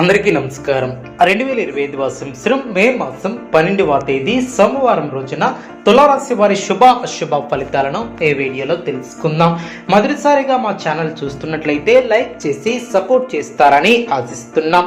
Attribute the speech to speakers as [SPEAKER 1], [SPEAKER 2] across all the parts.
[SPEAKER 1] అందరికీ నమస్కారం. రెండు వేల ఇరవై ఐదు సంవత్సరం మే మాసం పన్నెండవ తేదీ సోమవారం రోజున తులారాశి వారి శుభ అశుభ ఫలితాలను ఈ వీడియోలో తెలుసుకుందాం. మొదటిసారిగా మా ఛానల్ చూస్తున్నట్లయితే లైక్ చేసి సపోర్ట్ చేస్తారని ఆశిస్తున్నాం.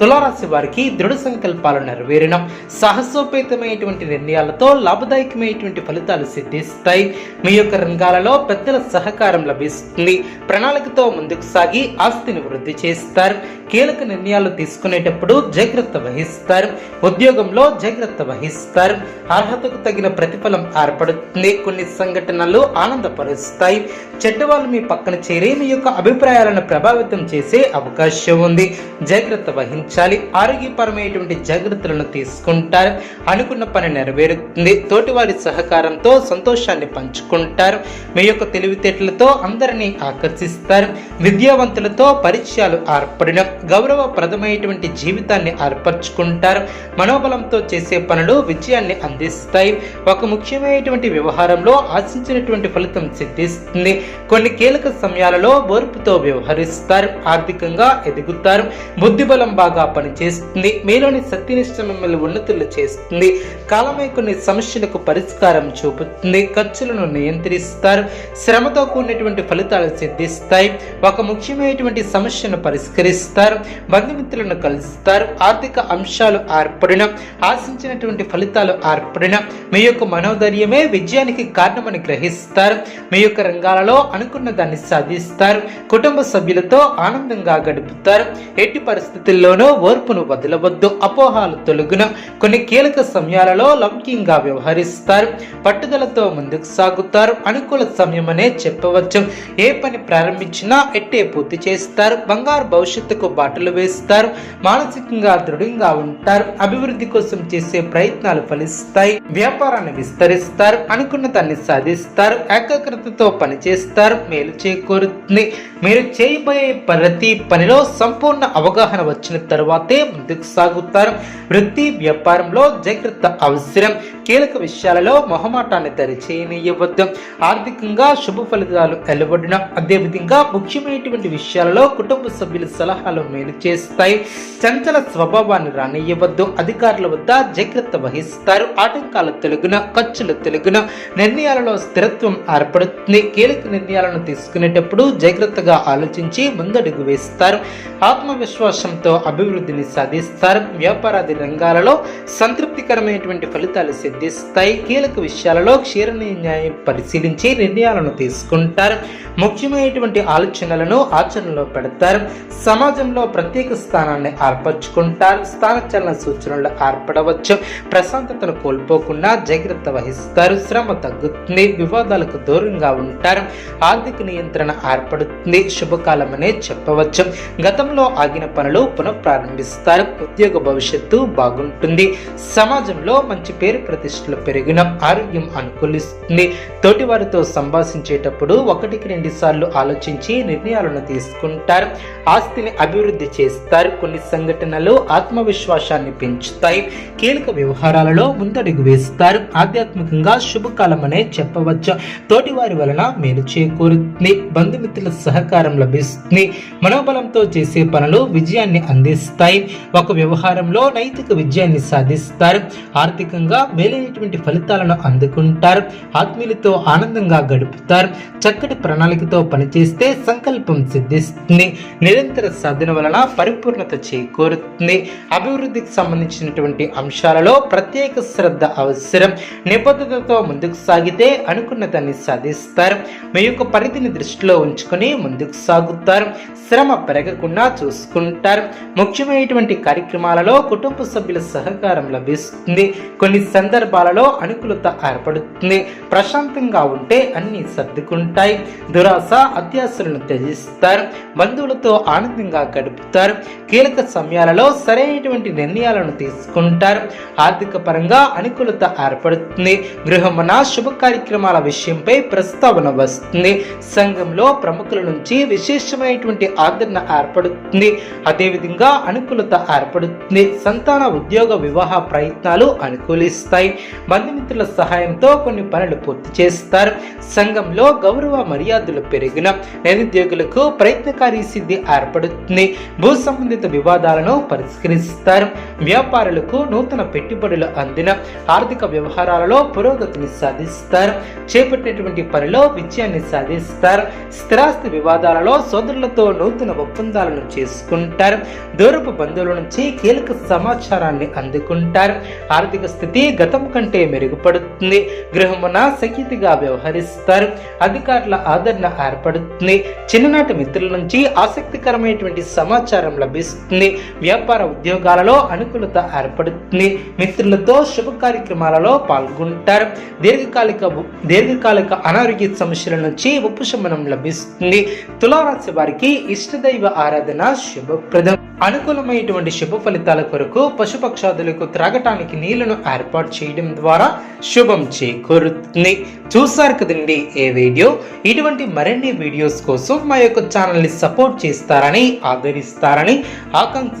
[SPEAKER 1] తులారాశి వారికి దృఢ సంకల్పాలు నెరవేరిన. సాహసోపేతమైనటువంటి నిర్ణయాలతో లాభదాయకమైనటువంటి ఫలితాలు సిద్ధిస్తాయి. మీ యొక్క రంగాలలో పెద్దల సహకారం లభిస్తుంది. ప్రణాళికతో ముందుకు సాగి ఆస్తిని వృద్ధి చేస్తారు. కీలక నిర్ణయాలు తీసుకునేటప్పుడు జాగ్రత్త వహిస్తారు. ఉద్యోగంలో జాగ్రత్త వహిస్తారు. అర్హతకు తగిన ప్రతిఫలం ఏర్పడుతుంది. కొన్ని సంఘటనలు ఆనందపరుస్తాయి. చెడ్డవాళ్ళు మీ పక్కన చేరి మీ యొక్క అభిప్రాయాలను ప్రభావితం చేసే అవకాశం ఉంది. జాగ్రత్త వహించాలి ఆరోగ్యపరమైనటువంటి జాగ్రత్తలను తీసుకుంటారు. అనుకున్న పని నెరవేరుతుంది. తోటివారి సహకారంతో సంతోషాన్ని పంచుకుంటారు. మీ యొక్క తెలివితేటలతో అందరినీ ఆకర్షిస్తారు. విద్యావంతులతో పరిచయాలు ఏర్పడడం గౌరవప్రదమైనటువంటి జీవితాన్ని ఏర్పరచుకుంటారు. మనోబలంతో చేసే పనులు విజయాన్ని అందిస్తాయి. ఒక ముఖ్యమైనటువంటి వ్యవహారంలో ఆశించినటువంటి ఫలితం సిద్ధిస్తుంది. కొన్ని కీలక సమయాలలో ఓర్పుతో వ్యవహరిస్తారు. ఆర్థికంగా ఎదుగుతారు. బుద్ధిబలం బాగా పనిచేస్తుంది. మీలోని సత్యనిష్ట మిమ్మల్ని ఉన్నతులు చేస్తుంది. కాలమే కొన్ని సమస్యలకు పరిష్కారం చూపుతుంది. ఖర్చులను నియంత్రిస్తారు. శ్రమతో కూడినటువంటి ఫలితాలు సిద్ధిస్తాయి. ఒక ముఖ్యమైనటువంటి సమస్యను పరిష్కరిస్తారు. బంధుమిత్రులను కలుస్తారు. ఆర్థిక అంశాలు ఏర్పడిన ఆశించినటువంటి ఫలితాలు ఏర్పడిన మీ యొక్క మనోధైర్యమే విజయానికి కారణమని గ్రహిస్తారు. మీ యొక్క రంగాలలో అనుకున్న దాన్ని సాధిస్తారు. కుటుంబ సభ్యులతో ఆనందంగా గడుపుతారు. ఎట్టి పరిస్థితుల్లోనూ ఓర్పును వదలవద్దు. అపోహాలు తొలగున కొన్ని కీలక సమయాలలో లౌకికంగా వ్యవహరిస్తారు. పట్టుదలతో ముందుకు సాగుతారు. అనుకూల సమయమనే చెప్పవచ్చు. ఏ పని ప్రారంభించినా ఎట్టే పూర్తి చేస్తారు. బంగారు భవిష్యత్తుకు బాటలు వేస్తారు. మానసికంగా దృఢంగా ఉంటారు. అభివృద్ధి కోసం చేసే ప్రయత్నాలు ఫలిస్తాయి. వ్యాపారాన్ని విస్తరిస్తారు. అనుకున్న దాన్ని సాధిస్తారు. ఏకాగ్రతతో పనిచేస్తారు మేలు చేకూరుతుంది. మీరు చేయబోయే ప్రతి పనిలో సంపూర్ణ అవగాహన వచ్చిన తర్వాతే ముందుకు సాగుతారు. వృత్తి వ్యాపారంలో జాగ్రత్త అవసరం. కీలక విషయాలలో మొహమాటాన్ని దరిచేయనీయవద్దు. ఆర్థికంగా శుభ ఫలితాలు వెలువడిన అదేవిధంగా ముఖ్యమైనటువంటి విషయాలలో కుటుంబ సభ్యుల సలహాలు మేలు చేస్తాయి. చంచల స్వభావాన్ని రానియవద్దు. అధికారుల వద్ద జాగ్రత్త వహిస్తారు. ఆటంకాల తెలుగున ఖర్చుల తెలుగున నిర్ణయాలలో స్థిరత్వం ఏర్పడుతుంది. కీలక నిర్ణయాలను తీసుకునేటప్పుడు జాగ్రత్తగా ఆలోచించి ముందడుగు వేస్తారు. ఆత్మవిశ్వాసంతో అభివృద్ధిని సాధిస్తారు. వ్యాపారాది రంగాలలో సంతృప్తికరమైనటువంటి ఫలితాలు సిద్ధిస్తాయి. కీలక విషయాలలో క్షీర న్యాయం పరిశీలించి నిర్ణయాలను తీసుకుంటారు. ముఖ్యమైనటువంటి ఆలోచనలను ఆచరణలో పెడతారు. సమాజంలో ప్రత్యేక స్థానాన్ని ఏర్పరచుకుంటారు. స్థానచలన సూచనలు ఏర్పడవచ్చు. ప్రశాంతతను కోల్పోకుండా జాగ్రత్త వహిస్తారు. శ్రమ తగ్గుతుంది. వివాదాలకు దూరంగా ఉంటారు. ఆర్థిక నియంత్రణ ఏర్పడుతుంది. శుభకాలమనే చెప్పవచ్చు. గతంలో ఆగిన పనులు ప్రారంభిస్తారు. ఉద్యోగ భవిష్యత్తు బాగుంటుంది. సమాజంలో మంచి పేరు ప్రతిష్టలు పెరిగిన ఆరోగ్యం అనుకూలిస్తుంది. తోటివారితో సంభాషించేటప్పుడు ఒకటికి రెండు సార్లు ఆలోచించి నిర్ణయాలను తీసుకుంటారు. ఆస్తిని అభివృద్ధి చేస్తారు. కొన్ని సంఘటనలు ఆత్మవిశ్వాసాన్ని పెంచుతాయి. కీలక వ్యవహారాలలో ముందడుగు వేస్తారు. ఆధ్యాత్మికంగా శుభకాలం అనే చెప్పవచ్చు. తోటివారి వలన మేలు చేకూరుతుంది. బంధుమిత్రుల సహకారం లభిస్తుంది. మనోబలంతో చేసే పనులు విజయాన్ని అందిస్తాయి ఒక వ్యవహారంలో నైతిక విజయాన్ని సాధిస్తారు. ఆర్థికంగా మేలైనటువంటి ఫలితాలను అందుకుంటారు. ఆత్మీయులతో ఆనందంగా గడుపుతారు. చక్కటి ప్రణాళికతో పనిచేస్తే సంకల్పం సిద్ధిస్తుంది. నిరంతర సాధన వలన పరిపూర్ణత చేకూరుతుంది. అభివృద్ధికి సంబంధించినటువంటి అంశాలలో ప్రత్యేక శ్రద్ధ అవసరం. నిబద్ధతతో ముందుకు సాగితే అనుకున్న దాన్ని సాధిస్తారు. మీ యొక్క పరిధిని దృష్టిలో ఉంచుకొని ముందుకు సాగుతారు. శ్రమ పెరగకుండా చూసుకుంటారు. ముఖ్యమైనటువంటి కార్యక్రమాలలో కుటుంబ సభ్యుల సహకారం లభిస్తుంది. కొన్ని సందర్భాలలో అనుకూలత ఏర్పడుతుంది. ప్రశాంతంగా ఉంటే అన్ని సర్దుకుంటాయి. దురాశ అత్యాశలను త్యజిస్తారు. బంధువులతో ఆనందంగా గడుపుతారు. కీలక సమయాలలో సరైనటువంటి నిర్ణయాలను తీసుకుంటారు. ఆర్థిక పరంగా అనుకూలత ఏర్పడుతుంది. గృహమున శుభ కార్యక్రమాల విషయంపై ప్రస్తావన వస్తుంది. సంఘంలో ప్రముఖుల నుంచి విశేషమైనటువంటి ఆదరణ ఏర్పడుతుంది. అదేవిధంగా అనుకూలత ఏర్పడుతుంది. సంతాన ఉద్యోగ వివాహ ప్రయత్నాలు అనుకూలిస్తాయి. బంధుమిత్రుల సహాయంతో కొన్ని పనులు పూర్తి చేస్తారు. సంఘంలో గౌరవ మర్యాదలు పెరిగిన నిరుద్యోగులకు ప్రయత్నకారి సిద్ధి ఏర్పడుతుంది. భూ సంబంధిత వివాదాలను పరిష్కరిస్తారు. వ్యాపారులకు నూతన పెట్టుబడులు అందిన ఆర్థిక వ్యవహారాలలో పురోగతిని సాధిస్తారు. చేపట్టినటువంటి పనిలో విజయాన్ని సాధిస్తారు. స్థిరాస్తి వివాదాలలో సోదరులతో నూతన ఒప్పందాలను చేసుకుంటారు. దూరపు బంధువుల నుంచి కీలక సమాచారాన్ని అందుకుంటారు. ఆర్థిక స్థితి గతం కంటే మెరుగుపడుతుంది. గృహమున సఖ్యతగా వ్యవహరిస్తారు. అధికారుల ఆదరణ ఏర్పడుతుంది. చిన్ననాటి మిత్రుల నుంచి ఆసక్తికరమైనటువంటి సమాచారం లభిస్తుంది. వ్యాపార ఉద్యోగాలలో అను అనుకూలత ఏర్పడుతుంది. మిత్రులతో శుభ కార్యక్రమాలలో పాల్గొంటారు. దీర్ఘకాలిక దీర్ఘకాలిక అనారోగ్య సమస్యల నుంచి ఉపశమనం లభిస్తుంది. తులారాశి వారికి ఇష్టదైవ ఆరాధన శుభప్రదం. అనుకూలమైనటువంటి శుభ ఫలితాల కొరకు పశుపక్షాదులకు త్రాగటానికి నీళ్ళను ఏర్పాటు చేయడం ద్వారా శుభం చేకూరుతుంది. చూసారు కదండి ఏ వీడియో? ఇటువంటి మరిన్ని వీడియోస్ కోసం మా యొక్క ఛానల్ని సపోర్ట్ చేస్తారని ఆదరిస్తారని ఆకాంక్షి